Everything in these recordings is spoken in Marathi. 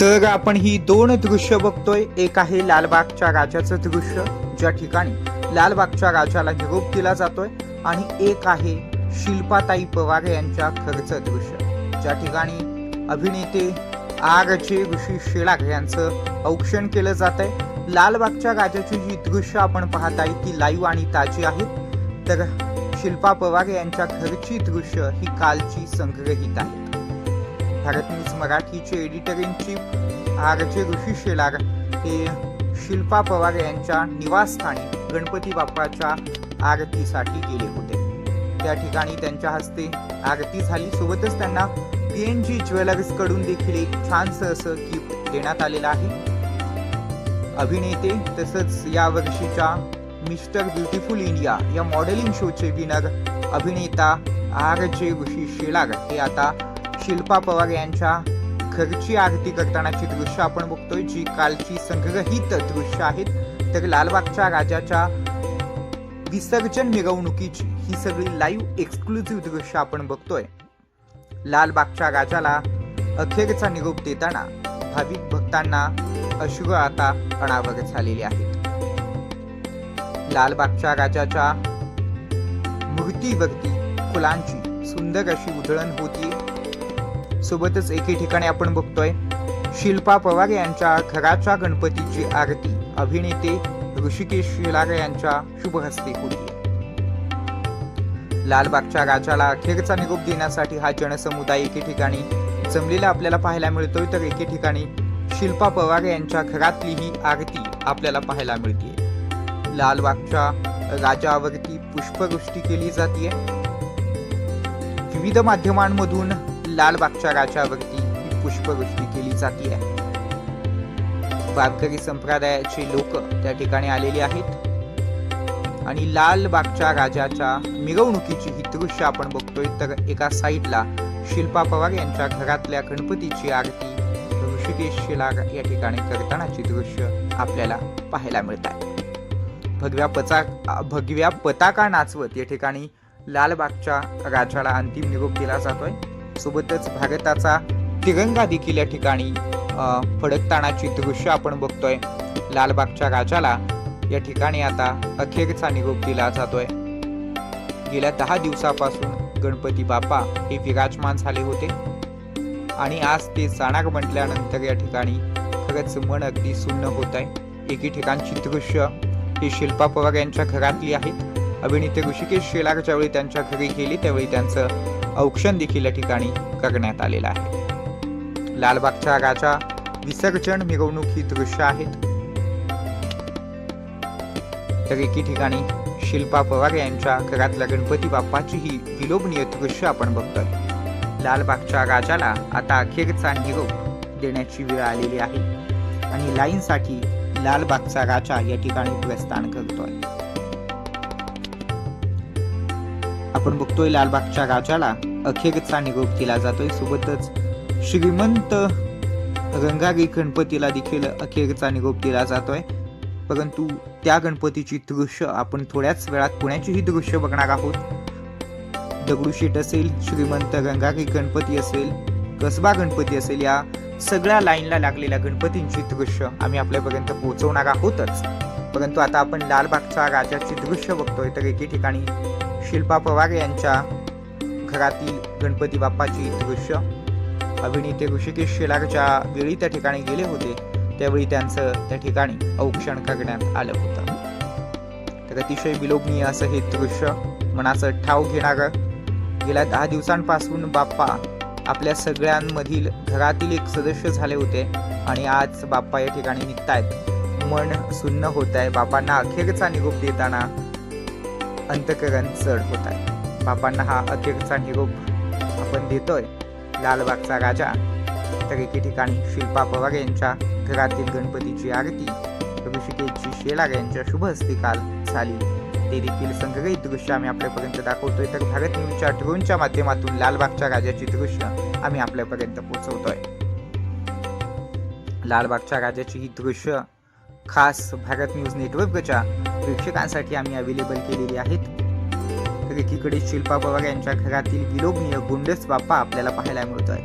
तर आपण ही दोन दृश्य बघतोय. एक आहे लालबागच्या राजाचं दृश्य. ज्या ठिकाणी लालबागच्या राजाला निरोप दिला जातोय. आणि एक आहे शिल्पाताई पवार यांच्या घरचं दृश्य. ज्या ठिकाणी अभिनेते आर जे ऋषी शेलार यांचं औक्षण केलं जात आहे लालबागच्या राजाची जी दृश्य आपण पाहत आहे ती लाईव्ह आणि ताजी आहेत. तर शिल्पा पवार यांच्या घरची दृश्य ही कालची संग्रहित आहे. भारत न्यूज मराठीचे editor in chief R J Rishi Shelar हे शिल्पा पवार यांच्या निवासस्थानी गणपती बाप्पाच्या आरतीसाठी गेले होते. त्या ठिकाणी त्यांच्या हस्ते आरती झाली. सोबतच त्यांना पी एन जी ज्वेलर्सकडून देखील एक छानसं असं गिफ्ट देण्यात आलेलं आहे. अभिनेते तसंच या वर्षीच्या मिस्टर ब्युटिफुल इंडिया या मॉडेलिंग शोचे विनर अभिनेता आर जे ऋषी शेलार हे आता शिल्पा पवार यांच्या घरची आरती करतानाची दृश्य आपण बघतोय जी कालची संग्रहित दृश्य आहेत. तर लालबागच्या राजाच्या विसर्जन मिरवणुकीची ही सगळी लाईव्ह एक्सक्लुझिव्ह दृश्य आपण बघतोय. लालबागच्या राजाला अखेरचा निरोप देताना भाविक भक्तांना अश्रू आता अनावर झालेले आहेत. लालबागच्या राजाच्या मूर्तीवरती फुलांची सुंदर अशी उधळण होती सोबतच एके ठिकाणी आपण बघतोय शिल्पा पवार यांच्या घराच्या गणपतीची आरती. अभिनेते ऋषिकेश शिलार यांच्या शुभ हस्ते होती. लालबागच्या राजाला अखेरचा निरोप देण्यासाठी हा जनसमुदाय एके ठिकाणी जमलेला आपल्याला पाहायला मिळतोय तर एके ठिकाणी शिल्पा पवार यांच्या घरातली ही आरती आपल्याला पाहायला मिळते. लालबागच्या राजावरती पुष्पवृष्टी केली जाते विविध माध्यमांमधून लालबागच्या राजावरती ही पुष्पवृष्टी केली जाते वारकरी संप्रदायाचे लोक त्या ठिकाणी आलेले आहेत. आणि लालबागच्या राजाच्या मिरवणुकीची ही दृश्य आपण बघतोय तर एका साईडला शिल्पा पवार यांच्या घरातल्या गणपतीची आरती ऋषिकेश शिलार या ठिकाणी करतानाची दृश्य आपल्याला पाहायला मिळत आहे. भगव्या पचा भगव्या पताका नाचवत या ठिकाणी लालबागच्या राजाला अंतिम निरोप दिला जातोय. सोबतच भारताचा तिरंगा देखील या ठिकाणी फडकतानाची दृश्य आपण बघतोय. लालबागच्या राजाला या ठिकाणी आता अखेरचा निरोप दिला जातोय. गेल्या दहा दिवसापासून गणपती बाप्पा हे विराजमान झाले होते. आणि आज ते जाणार म्हटल्यानंतर या ठिकाणी खरंच मन अगदी सुन्न होत आहे एके ठिकाणची दृश्य हे शिल्पा पवार यांच्या घरातली आहेत अभिनेते ऋषिकेश शेलार ज्यावेळी त्यांच्या घरी गेले त्यावेळी त्यांचं औक्षण देखील या ठिकाणी करण्यात आलेलं आहे. लालबागच्या राजा विसर्जन मिरवणूक ही दृश्य आहेत तर एके ठिकाणी शिल्पा पवार यांच्या घरातल्या गणपती बाप्पाची ही विलोभनीय दृश्य आपण बघतोय. लालबागच्या राजाला आता अखेरचा निरोप देण्याची वेळ आलेली आहे. आणि लाईनसाठी लालबागचा राजा या ठिकाणी प्रस्थान करतोय. आपण बघतोय लालबागच्या राजाला अखेरचा निरोप दिला जातोय. सोबतच श्रीमंत रंगारी गणपतीला देखील अखेरचा निरोप दिला जातोय. परंतु त्या गणपतीची दृश्य आपण थोड्याच वेळात पुण्याचीही दृश्य बघणार आहोत. दगडूशेठ असेल श्रीमंत रंगारी गणपती असेल कसबा गणपती असेल या सगळ्या लाईनला लागलेल्या गणपतींची दृश्य आम्ही आपल्यापर्यंत पोहोचवणार आहोतच. परंतु आता आपण लालबागच्या राजाची दृश्य बघतोय तर एके ठिकाणी शिल्पा पवार यांच्या घरातील गणपती बाप्पाची दृश्य. अभिनेते ऋषिकेश शेलारच्या वेळी त्या ठिकाणी गेले होते. त्यावेळी त्यांचं त्या ठिकाणी औक्षण करण्यात आलं होतं. तर अतिशय विलोभनीय असं हे दृश्य मनाचं ठाव घेणारं. गेल्या दहा दिवसांपासून बाप्पा आपल्या सगळ्यांमधील घरातील एक सदस्य झाले होते आणि आज बाप्पा या ठिकाणी निघतायत. मन सुन्न होत आहे बापांना अखेरचा निरोप देताना अंतकरण चढ होत आहे. बापांना हा अखेरचा निरोप आपण देतोय. लालबागचा राजा तर एके ठिकाणी शिल्पा पवार यांच्या घरातील गणपतीची आरती ऋषिकेशची शेलार यांच्या शुभ हस्ते काल झाली. ते देखील संग्रहित दृश्य आम्ही आपल्यापर्यंत दाखवतोय तर भारत न्यूजच्या ड्रोनच्या माध्यमातून लालबागच्या राजाची दृश्य आम्ही आपल्यापर्यंत पोहोचवतोय. लालबागच्या राजाची ही दृश्य खास भारत न्यूज नेटवर्कच्या प्रेक्षकांसाठी आम्ही अवेलेबल केलेली आहेत. तर एकीकडे शिल्पा पवार यांच्या घरातील विलोभनीय गोंडस बाप्पा आपल्याला पाहायला मिळतोय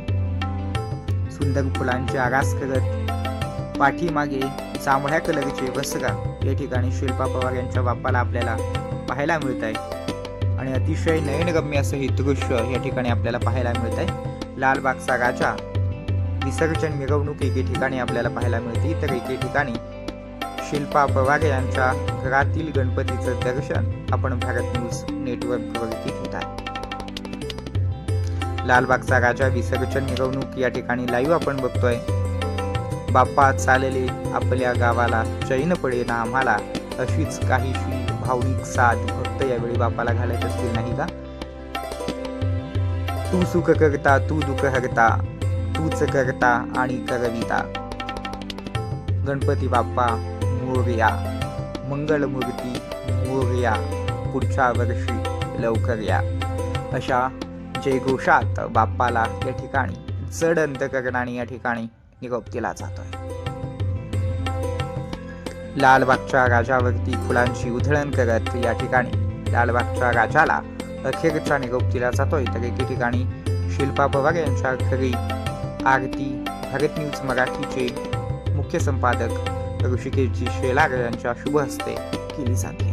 सुंदर फुलांची आरास करत पाठीमागे जांभळ्या कलरचे बसगा या ठिकाणी शिल्पा पवार यांच्या बाप्पाला आपल्याला पाहायला मिळत आहे. आणि अतिशय नयनगम्य असं हे दृश्य या ठिकाणी आपल्याला पाहायला मिळत आहे. लालबागचा राजा विसर्जन मिरवणूक एके ठिकाणी आपल्याला पाहायला मिळते. तर एके ठिकाणी शिल्पा पवार यांच्या घरातील गणपतीचं दर्शन आपण भारत न्यूज नेटवर्कवरती घेत आहे लालबागचा राजा विसर्जन मिरवणूक या ठिकाणी लाईव्ह आपण बघतोय. बाप्पा चालले आपल्या गावाला चैन पडे ना आम्हाला. अशीच काहीशी भावनिक साथ फक्त यावेळी बाप्पाला घालत असतील नाही का? तू सुख करता तू दुःख हरता तूच करता आणि करविता. गणपती बाप्पा मोरया मंगलमूर्ती मोरया पुढच्या वर्षी लवकर या अशा जयघोषात बाप्पाला या ठिकाणी जड अंतकरणाने या ठिकाणी निरोप दिला जातोय लालबागच्या राजावरती फुलांची उधळण करत या ठिकाणी लालबागच्या राजाला अखेरचा निरोप दिला जातोय तर एके ठिकाणी शिल्पा पवार यांच्या घरी आरती भारत न्यूज मराठीचे मुख्य संपादक ऋषिकेशजी शेलार यांच्या शुभ हस्ते केली जाते.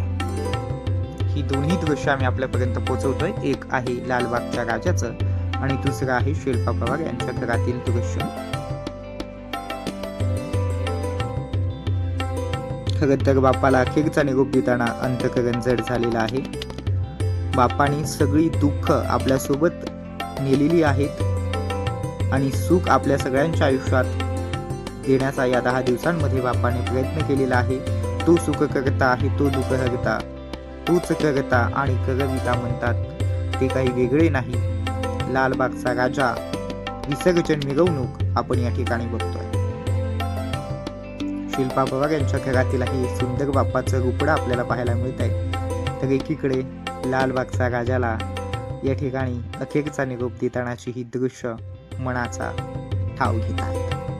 ही दोन्ही दृश्य आम्ही आपल्यापर्यंत पोहोचवतोय. एक आहे लालबागच्या राजाचं आणि दुसरं आहे शिल्पा पवार यांच्या घरातील दृश्य. खरं तर बापाला अखेरचा निरोप देताना अंतकरण जड झालेला आहे. बापाने सगळी दुःख आपल्यासोबत नेलेली आहेत आणि सुख आपल्या सगळ्यांच्या आयुष्यात देण्याचा या दहा दिवसांमध्ये बापाने प्रयत्न केलेला आहे. तो सुख करता आहे तो दुःख हरता. तूच करता आणि करविता म्हणतात. ते काही वेगळे नाही. लालबागचा राजा विसर्जन मिरवणूक आपण या ठिकाणी बघतोय. शिल्पा पवार यांच्या घरातील हे सुंदर बाप्पाचं रुपडं आपल्याला पाहायला मिळत आहे तर एकीकडे लालबागचा राजाला या ठिकाणी अखेरचा निरोप देतानाची ही दृश्य मनाचा ठाव घेत आहेत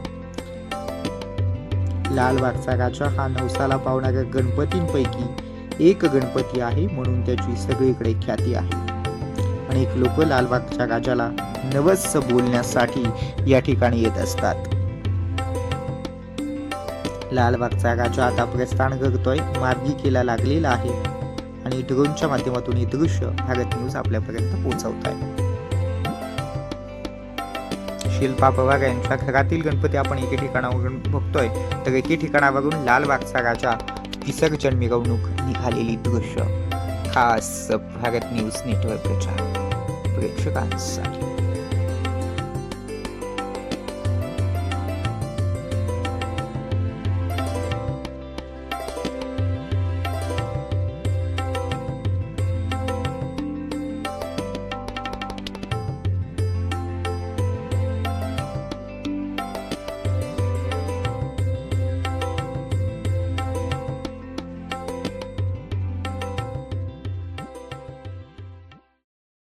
लालबागचा राजा हा नवसाला पावणाऱ्या गणपतींपैकी एक गणपती आहे म्हणून त्याची सगळीकडे ख्याती आहे. अनेक लोक लालबागच्या राजाला नवस बोलण्यासाठी या ठिकाणी येत असतात. लालबागचा राजा आता प्रस्थान करतोय मार्गिकेला लागलेला आहे. आणि ड्रोनच्या माध्यमातून हे दृश्य भारत न्यूज आपल्यापर्यंत पोहोचवत आहे शिल्पा पवार यांच्या घरातील गणपती आपण एके ठिकाणावरून बघतोय. तर एके ठिकाणावरून लालबागचा राजा विसर्जन मिरवणूक निघालेली दृश्य. खास भारत न्यूज नेटवर्कच्या प्रेक्षकांसाठी.